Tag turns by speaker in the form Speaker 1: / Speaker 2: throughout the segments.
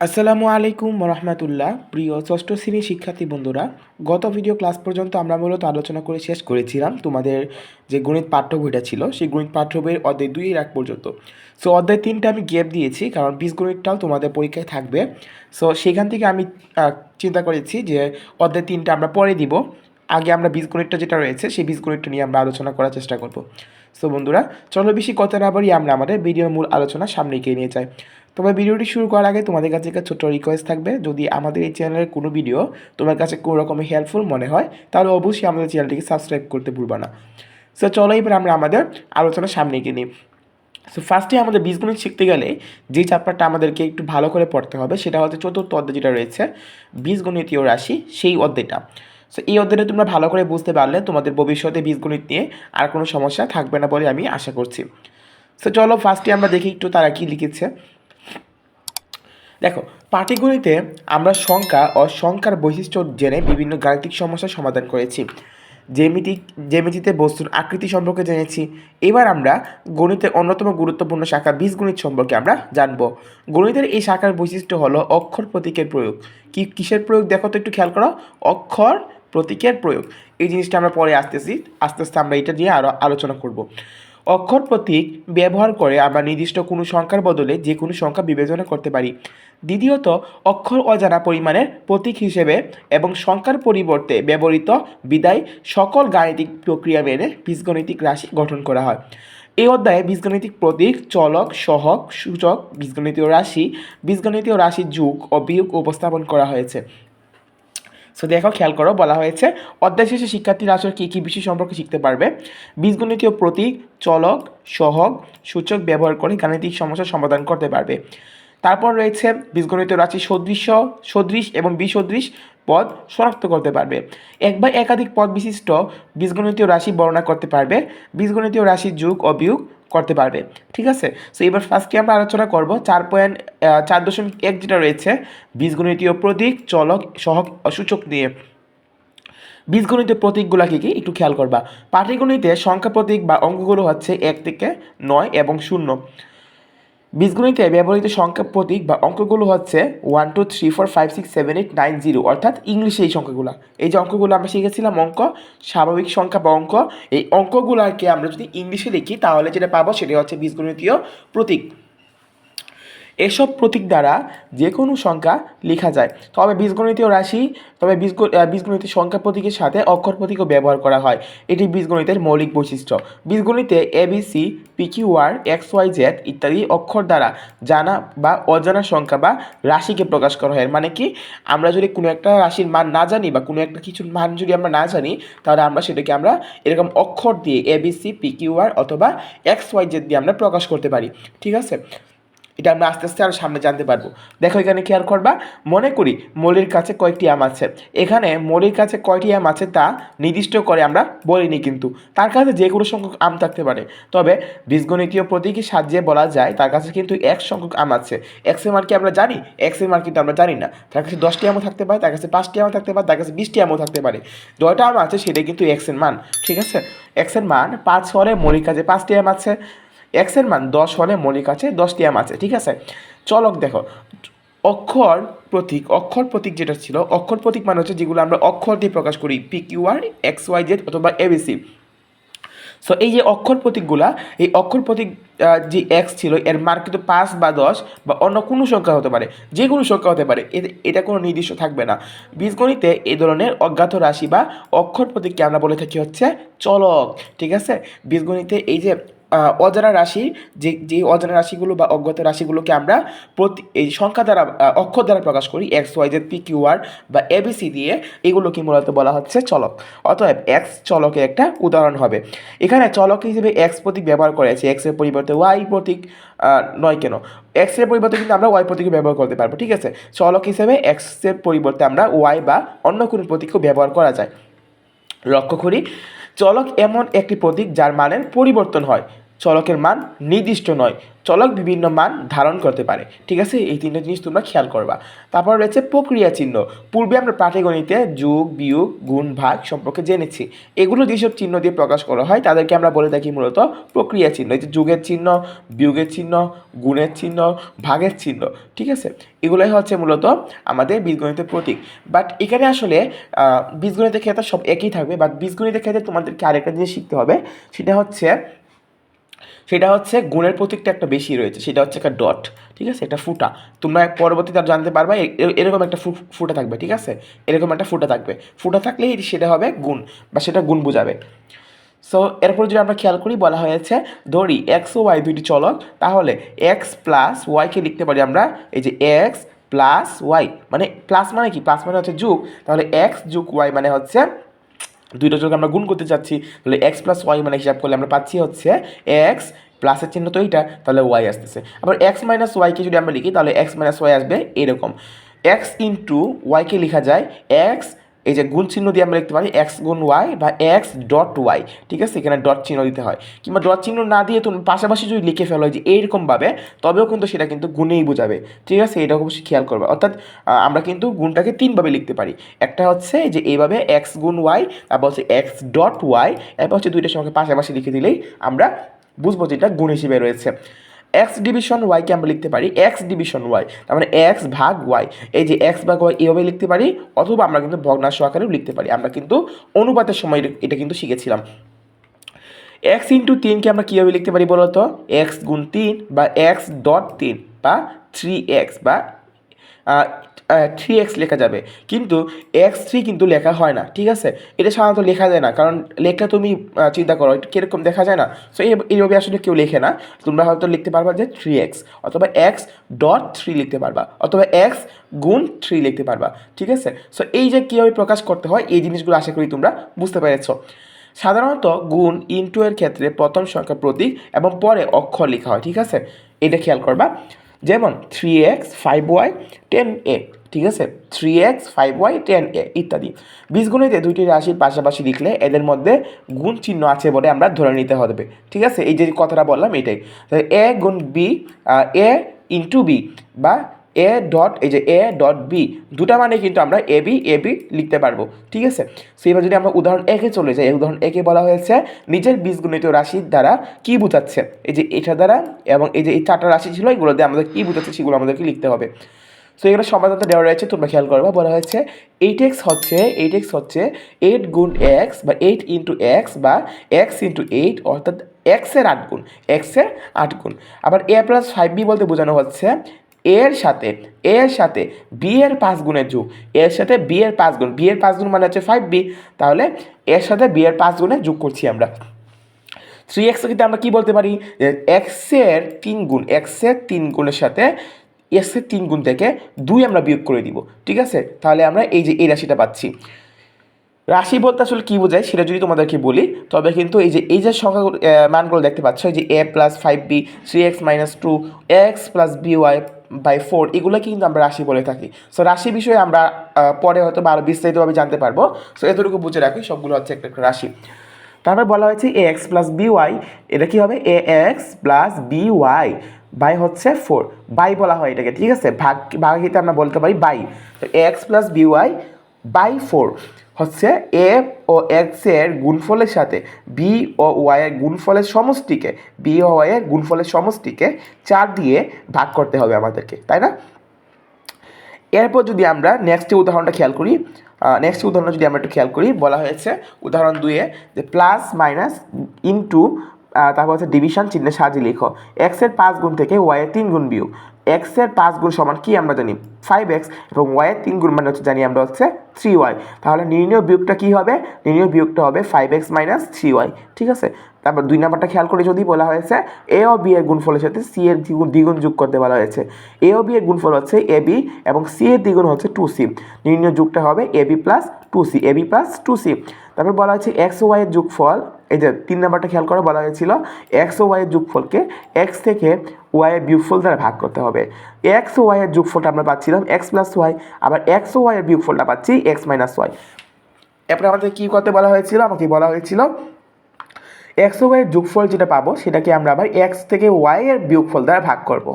Speaker 1: আসসালামু আলাইকুম রহমতুল্লাহ। প্রিয় ষষ্ঠ শ্রেণির শিক্ষার্থী বন্ধুরা, গত ভিডিও ক্লাস পর্যন্ত আমরা মূলত আলোচনা করে শেষ করেছিলাম তোমাদের যে গণিত পাঠ্য বইটা ছিল, সেই গণিত পাঠ্য বইয়ের অধ্যায় দুই এক পর্যন্ত। সো অধ্যায় তিনটা আমি গ্যাপ দিয়েছি, কারণ বীজগণিতটাও তোমাদের পরীক্ষায় থাকবে। সো সেখান থেকে আমি চিন্তা করেছি যে অধ্যায় তিনটা আমরা পরে দিব। আগে আমরা বীজগণিতটা যেটা রয়েছে, সেই বীজগণিতটা নিয়ে আমরা আলোচনা করার চেষ্টা করব। সো বন্ধুরা, চলো বেশি কথা না বলি আমরা আমাদের ভিডিওর মূল আলোচনা সামনে এগিয়ে নিয়ে যাই। তবে ভিডিওটি শুরু করার আগে তোমাদের কাছে একটা ছোট্ট রিকোয়েস্ট থাকবে। যদি আমাদের এই চ্যানেলের কোনো ভিডিও তোমার কাছে কোনো রকমের হেল্পফুল মনে হয়, তাহলে অবশ্যই আমাদের চ্যানেলটিকে সাবস্ক্রাইব করতে ভুলবা না। সো চলো এবার আমরা আমাদের আলোচনা সামনে এগিয়ে নিই। সো ফার্স্টে আমাদের বীজগণিত শিখতে গেলে যে চ্যাপ্টারটা আমাদেরকে একটু ভালো করে পড়তে হবে, সেটা হচ্ছে চতুর্থ অধ্যায় যেটা রয়েছে বীজগণিতীয় রাশি, সেই অধ্যায়টা। সো এই অধ্যায়টা তোমরা ভালো করে বুঝতে পারলে তোমাদের ভবিষ্যতে বীজগণিত নিয়ে আর কোনো সমস্যা থাকবে না বলে আমি আশা করছি। সো চলো ফার্স্টে আমরা দেখি একটু তারা কী লিখেছে। দেখো, পাটিগণিতে আমরা সংখ্যা ও সংখ্যার বৈশিষ্ট্য জেনে বিভিন্ন গাণিতিক সমস্যার সমাধান করেছি। জ্যামিতিক জ্যামিতিতে বস্তুর আকৃতি সম্পর্কে জেনেছি। এবার আমরা গণিতের অন্যতম গুরুত্বপূর্ণ শাখা বীজগণিত সম্পর্কে আমরা জানব। গণিতের এই শাখার বৈশিষ্ট্য হলো অক্ষর প্রতীকের প্রয়োগ। কি, কিসের প্রয়োগ? দেখো তো একটু খেয়াল করো। অক্ষর প্রতীকের প্রয়োগ। এই জিনিসটা আমরা পরে আসতেছি, আস্তে আস্তে আমরা এটা নিয়ে আরও আলোচনা করব। অক্ষর প্রতীক ব্যবহার করে আমরা নির্দিষ্ট কোনো সংখ্যার বদলে যে কোনো সংখ্যা বিবেচনা করতে পারি। দ্বিতীয়ত, অক্ষর অজানা পরিমাণের প্রতীক হিসেবে এবং সংখ্যার পরিবর্তে ব্যবহৃত বিদায় সকল গাণিতিক প্রক্রিয়া মেনে বীজগণিতিক রাশি গঠন করা হয়। এই অধ্যায়ে বীজগণিতিক প্রতীক, চলক, সহক, সূচক, বীজগণিতীয় রাশি, বীজগণিতীয় রাশির যুগ ও বিয়োগ উপস্থাপন করা হয়েছে। সো দেখো, খেয়াল করো, বলা হয়েছে অধ্যায় শেষে শিক্ষার্থীরা আসলে কী কী বিষয় সম্পর্কে শিখতে পারবে? বীজগণিতীয় প্রতীক, চলক, সহগ, সূচক ব্যবহার করে গাণিতিক সমস্যার সমাধান করতে পারবে। তারপর রয়েছে, বীজগণিত রাশি সদৃশ্য, সদৃশ এবং বিসদৃশ পদ শনাক্ত করতে পারবে। এক বা একাধিক পদ বিশিষ্ট বীজগণিতীয় রাশি বর্ণনা করতে পারবে। বীজগণিতীয় রাশির যুগ ও করতে পারবে, ঠিক আছে? সো এবার ফার্স্টে আমরা আলোচনা করব? চার পয়েন্ট চার দশমিক এক যেটা রয়েছে, বীজগণিতীয় প্রতীক, চলক, সহক, সূচক নিয়ে। বীজগণিতের প্রতীকগুলো কি কি? একটু খেয়াল করবা। পাটিগণিতে সংখ্যা প্রতীক বা অঙ্কগুলো হচ্ছে এক থেকে নয় এবং শূন্য। বীজগণিতে ব্যবহৃত সংখ্যা প্রতীক বা অঙ্কগুলো হচ্ছে one two three four five six seven eight nine zero অর্থাৎ ইংলিশে এই সংখ্যাগুলো। এই যে অঙ্কগুলো আমরা শিখেছিলাম, অঙ্ক, স্বাভাবিক সংখ্যা বা অঙ্ক, এই অঙ্কগুলোকে আমরা যদি ইংলিশে লিখি, তাহলে যেটা পাবো সেটা হচ্ছে বীজগণিতীয় প্রতীক। এসব প্রতীক দ্বারা যে কোনো সংখ্যা লেখা যায়। তবে বীজগণিতীয় রাশি, তবে বীজ বীজগণিতের সংখ্যা প্রতীকের সাথে অক্ষর প্রতীকও ব্যবহার করা হয়। এটি বীজগণিতের মৌলিক বৈশিষ্ট্য। বীজগণিতে A B ABC PQR X Y Z ইত্যাদি অক্ষর দ্বারা জানা বা অজানা সংখ্যা বা রাশিকে প্রকাশ করা হয়। মানে কি? আমরা যদি কোনো একটা রাশির মান না জানি বা কোনো একটা কিছুর মান যদি আমরা না জানি, তাহলে আমরা সেটাকে আমরা এরকম অক্ষর দিয়ে এ বি এবিসি পিকিউআর অথবা এক্স ওয়াই জেড দিয়ে আমরা প্রকাশ করতে পারি। ঠিক আছে? এটা আমরা আস্তে আস্তে আরও সামনে জানতে পারব। দেখো এখানে খেয়াল করবা? মনে করি মলির কাছে কয়েকটি আম আছে। এখানে মলির কাছে কয়টি আম আছে তা নির্দিষ্ট করে আমরা বলিনি কিন্তু। তার কাছে যে কোনো সংখ্যক আম থাকতে পারে। তবে বীজগণিতীয় প্রতীকের সাহায্যে বলা যায় তার কাছে কিন্তু এক সংখ্যক আম আছে। এক্সের মান কি আমরা জানি? এক্সের মান কিন্তু আমরা জানি না। তার কাছে দশটি আমও থাকতে পারে, তার কাছে পাঁচটি আমও থাকতে পারে, তার কাছে বিশটি আমও থাকতে পারে। জয়টা আম আছে সেটাই কিন্তু এক্সের মান, ঠিক আছে? এক্সের মান পাঁচ হলে মলির কাছে পাঁচটি আম আছে। এক্সের মান দশ হলে মৌলিক আছে, দশটি এম আছে, ঠিক আছে? চলক দেখো, অক্ষর প্রতীক অক্ষর প্রতীক যেটা ছিল, অক্ষর প্রতীক মানে হচ্ছে যেগুলো আমরা অক্ষর দিয়ে প্রকাশ করি P QR X Y Z অথবা এবিসি সো এই যে অক্ষর প্রতীকগুলা, এই অক্ষর প্রতীক যে এক্স ছিল, এর মান কিন্তু পাঁচ বা দশ বা অন্য কোনো সংখ্যা হতে পারে যে কোনো সংখ্যা হতে পারে এটা কোনো নির্দিষ্ট থাকবে না। বীজগণিতে এই ধরনের অজ্ঞাত রাশি বা অক্ষর প্রতীককে আমরা বলে থাকি হচ্ছে চলক, ঠিক আছে? বীজগণিতে এই যে অজানা রাশি, যে যে অজানা রাশিগুলো বা অজ্ঞাত রাশিগুলোকে আমরা প্রতি, এই সংখ্যা দ্বারা অক্ষর দ্বারা প্রকাশ করি X Y Z P Q R বা এবিসি দিয়ে, এগুলোকে মূলত বলা হচ্ছে চলক। অতএব এক্স চলকের একটা উদাহরণ হবে। এখানে চলক হিসেবে এক্স প্রতীক ব্যবহার করেছে এক্সের পরিবর্তে ওয়াই প্রতীক নয় কেন? এক্সের পরিবর্তে কিন্তু আমরা ওয়াই প্রতীক ব্যবহার করতে পারব, ঠিক আছে? চলক হিসেবে এক্সের পরিবর্তে আমরা ওয়াই বা অন্য কোনো প্রতীকও ব্যবহার করা যায়। লক্ষ্য করি, চলক এমন একটি প্রতীক যার মানের পরিবর্তন হয়। চলকের মান নির্দিষ্ট নয়। চলক বিভিন্ন মান ধারণ করতে পারে। ঠিক আছে? এই তিনটা জিনিস তোমরা খেয়াল করবা। তারপর রয়েছে প্রক্রিয়া চিহ্ন। পূর্বে আমরা পাটিগণিতে যোগ, বিয়োগ, গুণ, ভাগ সম্পর্কে জেনেছি। এগুলো যেসব চিহ্ন দিয়ে প্রকাশ করা হয়, তাদেরকে আমরা বলে থাকি মূলত প্রক্রিয়া চিহ্ন। এই যে যুগের চিহ্ন, বিয়োগের চিহ্ন, গুণের চিহ্ন, ভাগের চিহ্ন। ঠিক আছে? এগুলোই হচ্ছে মূলত আমাদের বীজগণিতের প্রতীক। বাট এখানে আসলে বীজগণিতের ক্ষেত্রে সব একই থাকবে। বাট বীজগণিতের ক্ষেত্রে তোমাদেরকে আরেকটা জিনিস শিখতে হবে। সেটা হচ্ছে সেটা হচ্ছে গুণের প্রতীকটা একটা বেশি রয়েছে, সেটা হচ্ছে একটা ডট ঠিক আছে? একটা ফুটা। তোমরা পরবর্তীতে আর জানতে পারবা এরকম একটা ফুটা থাকবে, ঠিক আছে? এরকম একটা ফুটা থাকবে। ফুটা থাকলেই সেটা হবে গুণ, বা সেটা গুণ বোঝাবে। সো এরপর যদি আমরা খেয়াল করি, বলা হয়েছে, ধরি এক্স ও ওয়াই দুইটি চলক, তাহলে এক্স প্লাস ওয়াইকে লিখতে পারি আমরা, এই যে এক্স প্লাস ওয়াই মানে প্লাস মানে কি? প্লাস মানে হচ্ছে যুগ। তাহলে এক্স যুগ ওয়াই মানে হচ্ছে দুইটা যোগ আমরা গুণ করতে চাচ্ছি, তাহলে এক্স প্লাস ওয়াই মানে হিসাব করলে আমরা পাচ্ছি হচ্ছে এক্স প্লাসের চিহ্ন তো এইটা, তাহলে ওয়াই আসতেছে। আবার এক্স মাইনাস ওয়াইকে যদি আমরা লিখি, তাহলে এক্স মাইনাস ওয়াই আসবে এরকম। এক্স ইন্টু ওয়াইকে লেখা যায় এক্স এই যে গুণ চিহ্ন দিয়ে আমরা লিখতে পারি এক্স গুণ ওয়াই বা এক্স ডট ওয়াই ঠিক আছে? এখানে ডট চিহ্ন দিতে হয়। কিংবা ডট চিহ্ন না দিয়ে তুমি পাশাপাশি যদি লিখে ফেলো যে এইরকমভাবে, তবেও কিন্তু সেটা কিন্তু গুণেই বোঝাবে। ঠিক আছে? এটা অবশ্যই খেয়াল করবে। অর্থাৎ আমরা কিন্তু গুণটাকে তিনভাবে লিখতে পারি। একটা হচ্ছে যে এইভাবে এক্স গুণ ওয়াই তারপর হচ্ছে এক্স ডট ওয়াই এরপর হচ্ছে দুইটার সঙ্গে পাশাপাশি লিখে দিলেই আমরা বুঝব যেটা গুণ হিসেবে রয়েছে। এক্স ডিভিশন ওয়াইকে আমরা লিখতে পারি? এক্স ডিভিশন ওয়াই তার মানে এক্স ভাগ ওয়াই এই যে এক্স ভাগ ওয়াই এভাবে লিখতে পারি, অথবা আমরা কিন্তু ভগ্নাংশ আকারেও লিখতে পারি। আমরা কিন্তু অনুপাতের সময় এটা- কিন্তু শিখেছিলাম। এক্স ইন্টু তিনকে আমরা কীভাবে লিখতে পারি বলতো? এক্স গুণ তিন বা এক্স ডট তিন বা থ্রি এক্স বা থ্রি এক্স লেখা যাবে। কিন্তু এক্স থ্রি কিন্তু লেখা হয় না, ঠিক আছে? এটা সাধারণত লেখা যায় না, কারণ লেখা তুমি চিন্তা করো কীরকম দেখা যায় না? সো এইভাবে আসলে কেউ লেখে না। তোমরা হয়তো লিখতে পারবা যে থ্রি এক্স অথবা এক্স ডট থ্রি লিখতে পারবা, অথবা এক্স গুণ থ্রি লিখতে পারবা, ঠিক আছে? সো এই যে কীভাবে প্রকাশ করতে হয়, এই জিনিসগুলো আশা করি তোমরা বুঝতে পেরেছ। সাধারণত গুণ ইনটু এর ক্ষেত্রে প্রথম সংখ্যা প্রতীক এবং পরে অক্ষর লেখা হয়, ঠিক আছে? এটা খেয়াল করবা। যেমন three X five Y ten A ঠিক আছে? Three X five Y ten A ইত্যাদি। বীজগণিতে দুইটি রাশির পাশাপাশি লিখলে এদের মধ্যে গুণ চিহ্ন আছে বলে আমরা ধরে নিতে হবে, ঠিক আছে? এই যে কথাটা বললাম এটাই। এ গুণ বি এ ইন্টু বি বা এ ডট এই যে এ ডট বি দুটা মানে কিন্তু আমরা এ বি এ বি লিখতে পারব, ঠিক আছে? সো এবার যদি আমরা উদাহরণ একে চলে যাই, এই উদাহরণ একে বলা হয়েছে, নিজের বীজগণিত রাশির দ্বারা কি বোঝাচ্ছে? এই যে এটা দ্বারা এবং এই যে এই চারটা রাশি ছিল, এগুলো দিয়ে আমাদের কী বোঝাচ্ছে সেগুলো আমাদেরকে লিখতে হবে। সো এগুলো সমাধান দেওয়া রয়েছে, তোমরা খেয়াল করবা, বলা হয়েছে এইট এক্স হচ্ছে এইট এক্স হচ্ছে এইট গুণ এক্স বা এইট ইন্টু এক্স বা এক্স ইন্টু এইট অর্থাৎ এক্সের আট গুণ এক্সের আট গুণ। আবার এ প্লাস ফাইভ বি বলতে বোঝানো হচ্ছে এর সাথে এর সাথে বি এর পাঁচ গুণের যোগ, এর সাথে বি এর পাঁচ গুণ বি এর পাঁচ গুণ মানে হচ্ছে ফাইভ বি তাহলে এর সাথে বি এর পাঁচ গুণে যোগ করছি আমরা। থ্রি এক্স কিন্তু আমরা কী বলতে পারি? এক্সের তিন গুণ এক্সের তিন গুণের সাথে এক্সের তিন গুণ থেকে দুই আমরা বিয়োগ করে দিব, ঠিক আছে? তাহলে আমরা এই যে এই রাশিটা পাচ্ছি। রাশি বলতে আসলে কী বোঝায়? সেটা যদি তোমাদেরকে বলি, তবে কিন্তু এই যে এই যে সংখ্যা মানগুলো দেখতে পাচ্ছ, এই যে A plus five B three X minus two X plus B Y by four এগুলো কিন্তু আমরা রাশি বলে থাকি। সো রাশি বিষয়ে আমরা পরে হয়তো আরও বিস্তারিতভাবে জানতে পারব। সো এতটুকু বুঝে রাখি, সবগুলো হচ্ছে একটা একটা রাশি। তারপরে বলা হয়েছে A X plus B Y এটা কী হবে? A X plus B Y by হচ্ছে ফোর বাই বলা হয় এটাকে, ঠিক আছে? ভাগ, ভাগিতে আমরা বলতে পারি বাই তো A X plus B Y by four হচ্ছে এ ও এক্সের গুণফলের সাথে, বি ও ওয়াই এর গুণফলের সমষ্টিকে, বি ও ওয়াই এর গুণফলের সমষ্টিকে চার দিয়ে ভাগ করতে হবে আমাদেরকে, তাই না? এরপর যদি আমরা নেক্সট উদাহরণটা খেয়াল করি নেক্সট উদাহরণ যদি আমরা একটু খেয়াল করি, বলা হয়েছে উদাহরণ দুয়ে যে প্লাস মাইনাস ইন্টু তারপর হচ্ছে ডিভিশন চিহ্নে সাজিয়ে লিখো এক্সের পাঁচ গুণ থেকে ওয়াইয়ের তিন গুণ বিয়োগ। এক্সের পাঁচ গুণ সমান কি আমরা জানি? ফাইভ এক্স এবং ওয়াইয়ের তিন গুণ মানে হচ্ছে জানি আমরা হচ্ছে থ্রি ওয়াই তাহলে নির্ণয় বিয়োগটা কী হবে? নির্ণয় বিয়োগটা হবে five X minus three Y ঠিক আছে? তারপর দুই নাম্বারটা খেয়াল করে যদি বলা হয়েছে এ ও বি এর গুণফলের সাথে সি এর দ্বিগুণ দ্বিগুণ যোগ করতে বলা হয়েছে। এ ও বি এর গুণফল হচ্ছে এ বি এবং সি এর দ্বিগুণ হচ্ছে টু সি নির্ণয় যুগটা হবে A B plus two C A B plus two C তারপর বলা হয়েছে এক্স ওয়াইয়ের যোগফল এই যে তিন নাম্বারটা খেয়াল করে, বলা হয়েছিল এক্স ও ওয়াই এর যোগফলকে এক্স থেকে ওয়াই এর বিয়োগফল দ্বারা ভাগ করতে হবে। এক্স ও ওয়াই এর যোগফলটা আমরা পাচ্ছিলাম এক্স প্লাস ওয়াই আবার এক্স ও ওয়াই এর বিয়োগফলটা পাচ্ছি এক্স মাইনাস ওয়াই এরপরে আমাদের কী করতে বলা হয়েছিল? আমাকে বলা হয়েছিল এক্স ও ওয়াইয়ের যোগফল যেটা পাবো, সেটাকে আমরা আবার এক্স থেকে ওয়াইয়ের বিয়োগফল দ্বারা ভাগ করব।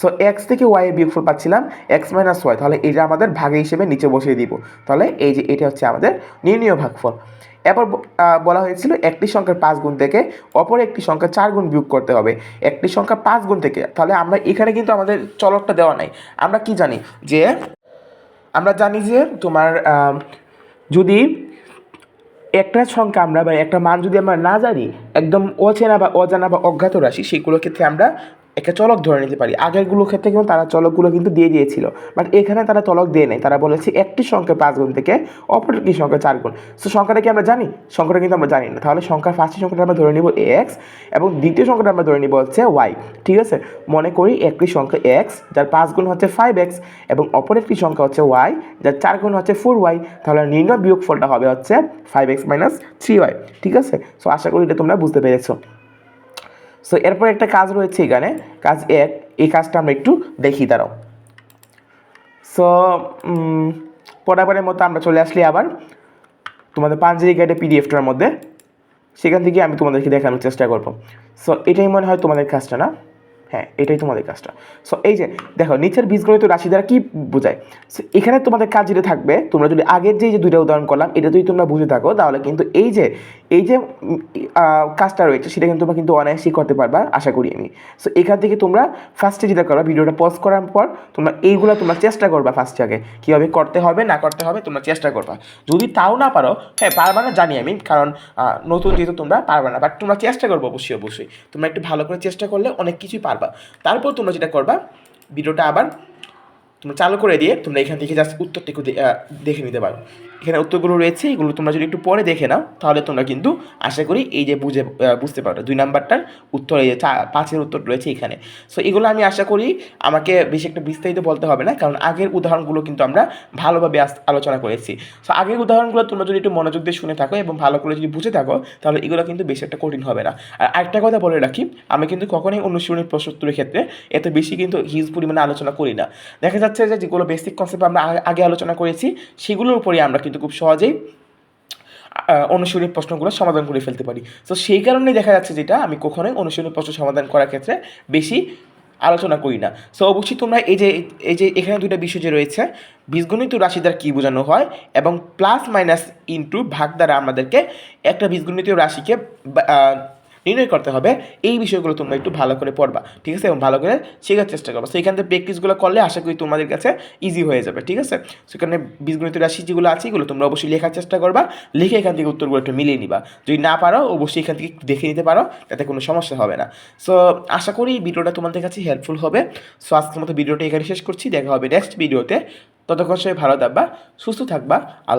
Speaker 1: সো এক্স থেকে ওয়াই এর বিয়োগফল পাচ্ছিলাম এক্স মাইনাস ওয়াই তাহলে এটা আমাদের ভাগে হিসেবে নিচে বসিয়ে দিব। তাহলে এই যে এটা হচ্ছে আমাদের নির্ণীয় ভাগফল। এরপর বলা হয়েছিল একটি সংখ্যার পাঁচ গুণ থেকে অপর একটি সংখ্যা চার গুণ বিয়োগ করতে হবে। একটি সংখ্যা পাঁচ গুণ থেকে, তাহলে আমরা এখানে কিন্তু আমাদের চলকটা দেওয়া নাই। আমরা কি জানি? যে আমরা জানি যে তোমার যদি একটা সংখ্যা আমরা বা একটা মান যদি আমরা না জানি, একদম অচেনা বা অজানা বা অজ্ঞাত রাশি, সেগুলোর ক্ষেত্রে আমরা একটা চলক ধরে নিতে পারি। আগেরগুলোর ক্ষেত্রে কিন্তু তারা চলকগুলো কিন্তু দিয়ে দিয়েছিল। বাট এখানে তারা চলক দিয়ে নেই। তারা বলেছে একটি সংখ্যা পাঁচ গুণ থেকে অপর একটি সংখ্যা চার গুণ। সো সংখ্যাটা কি আমরা জানি? সংখ্যাটা কিন্তু আমরা জানি না। তাহলে সংখ্যার ফার্স্ট সংখ্যাটা আমরা ধরে নিব এক্স এবং দ্বিতীয় সংখ্যাটা আমরা ধরে নিব হচ্ছে ওয়াই ঠিক আছে? মনে করি একটি সংখ্যা এক্স যার পাঁচ গুণ হচ্ছে ফাইভ এক্স এবং অপর একটি সংখ্যা হচ্ছে ওয়াই যার চার গুণ হচ্ছে ফোর ওয়াই তাহলে নির্ণয় বিয়োগ ফলটা হবে হচ্ছে five X minus three Y ঠিক আছে? সো আশা করি এটা তোমরা বুঝতে পেরেছ। সো এরপর একটা কাজ রয়েছে এখানে। কাজ এক এই কাজটা আমরা একটু দেখি, দাঁড়াও। সো পড়াবারের মতো আমরা চলে আসলি আবার তোমাদের পাঞ্জাবি গাইডে পিডিএফটার মধ্যে। সেখান থেকে আমি তোমাদেরকে দেখানোর চেষ্টা করব। সো এটাই মনে হয় তোমাদের কাজটা না? হ্যাঁ এটাই তোমাদের কাজটা। সো এই যে, দেখো, নিচের বীজগণিত রাশি দ্বারা কী বোঝায়? সো এখানে তোমাদের কাজ যেটা থাকবে, তোমরা যদি আগের যে যে দুইটা উদাহরণ করলাম, এটা যদি তোমরা বুঝে থাকো, তাহলে কিন্তু এই যে এই যে কাজটা রয়েছে সেটা কিন্তু তোমরা কিন্তু অনায়াসেই করতে পারবা আশা করি আমি। সো এখান থেকে তোমরা ফার্স্টে যেটা করবা ভিডিওটা পজ করার পর তোমরা এইগুলো তোমরা চেষ্টা করবা ফার্স্টে আগে। কীভাবে করতে হবে না করতে হবে তোমরা চেষ্টা করবা। যদি তাও না পারো হ্যাঁ পারবা না জানি আমি কারণ নতুন যেহেতু তোমরা পারবা না বাট তোমরা চেষ্টা করব অবশ্যই অবশ্যই। তোমরা একটু ভালো করে চেষ্টা করলে অনেক কিছুই পারবা। তারপর তোমরা যেটা করবা ভিডিওটা আবার তোমরা চালু করে দিয়ে তোমরা এখান থেকে জাস্ট উত্তরটুকু দে- আহ, দেখে নিতে পারো। এখানে উত্তরগুলো রয়েছে, এগুলো তোমরা যদি একটু পরে দেখে নাও, তাহলে তোমরা কিন্তু আশা করি এই যে বুঝে বুঝতে পারো দুই নাম্বারটার উত্তর, এই যে পাঁচের উত্তর রয়েছে এখানে। সো এগুলো আমি আশা করি আমাকে বেশি একটা বিস্তারিত বলতে হবে না, কারণ আগের উদাহরণগুলো কিন্তু আমরা ভালোভাবে আলোচনা করেছি। সো আগের উদাহরণগুলো তোমরা যদি একটু মনোযোগ দিয়ে শুনে থাকো এবং ভালো করে যদি বুঝে থাকো, তাহলে এগুলো কিন্তু বেশি একটা কঠিন হবে না। আর একটা কথা বলে রাখি, আমি কিন্তু কখনোই অনুশীলনী প্রশ্নোত্তরের ক্ষেত্রে এত বেশি কিন্তু হিউজ পরিমাণে আলোচনা করি না। দেখা যাচ্ছে যে যেগুলো বেসিক কনসেপ্ট আমরা আগে- আলোচনা করেছি, সেগুলোর উপরেই আমরা কিন্তু খুব সহজেই অনুশীলনী প্রশ্নগুলো সমাধান করে ফেলতে পারি। তো সেই কারণেই দেখা যাচ্ছে যেটা, আমি কখনোই অনুশীলনী প্রশ্ন সমাধান করার ক্ষেত্রে বেশি আলোচনা করি না। সো অবশ্যই তোমরা এই যে এই যে এখানে দুইটা বিষয় যে রয়েছে, বীজগণিত রাশি দ্বারা কী বোঝানো হয় এবং প্লাস মাইনাস ইনটু ভাগ দ্বারা আমাদেরকে একটা বীজগণিত রাশিকে নির্ণয় করতে হবে, এই বিষয়গুলো তোমরা একটু ভালো করে পড়বা, ঠিক আছে? এবং ভালো করে শেখার চেষ্টা করবা। সো এখান থেকে প্র্যাকটিসগুলো করলে আশা করি তোমাদের কাছে ইজি হয়ে যাবে, ঠিক আছে? সেখানে বীজগণিত রাশি যেগুলো আছে, এগুলো তোমরা অবশ্যই লেখার চেষ্টা করবা, লিখে এখান থেকে উত্তরগুলো একটু মিলিয়ে নিবা। যদি না পারো, অবশ্যই এখান থেকে দেখে নিতে পারো, তাতে কোনো সমস্যা হবে না। সো আশা করি ভিডিওটা তোমাদের কাছে হেল্পফুল হবে। সো আজকের মতো ভিডিওটা এখানে শেষ করছি, দেখা হবে নেক্সট ভিডিওতে ততক্ষণ সবাই ভালো থাকবা, সুস্থ থাকবা, আল্লাহ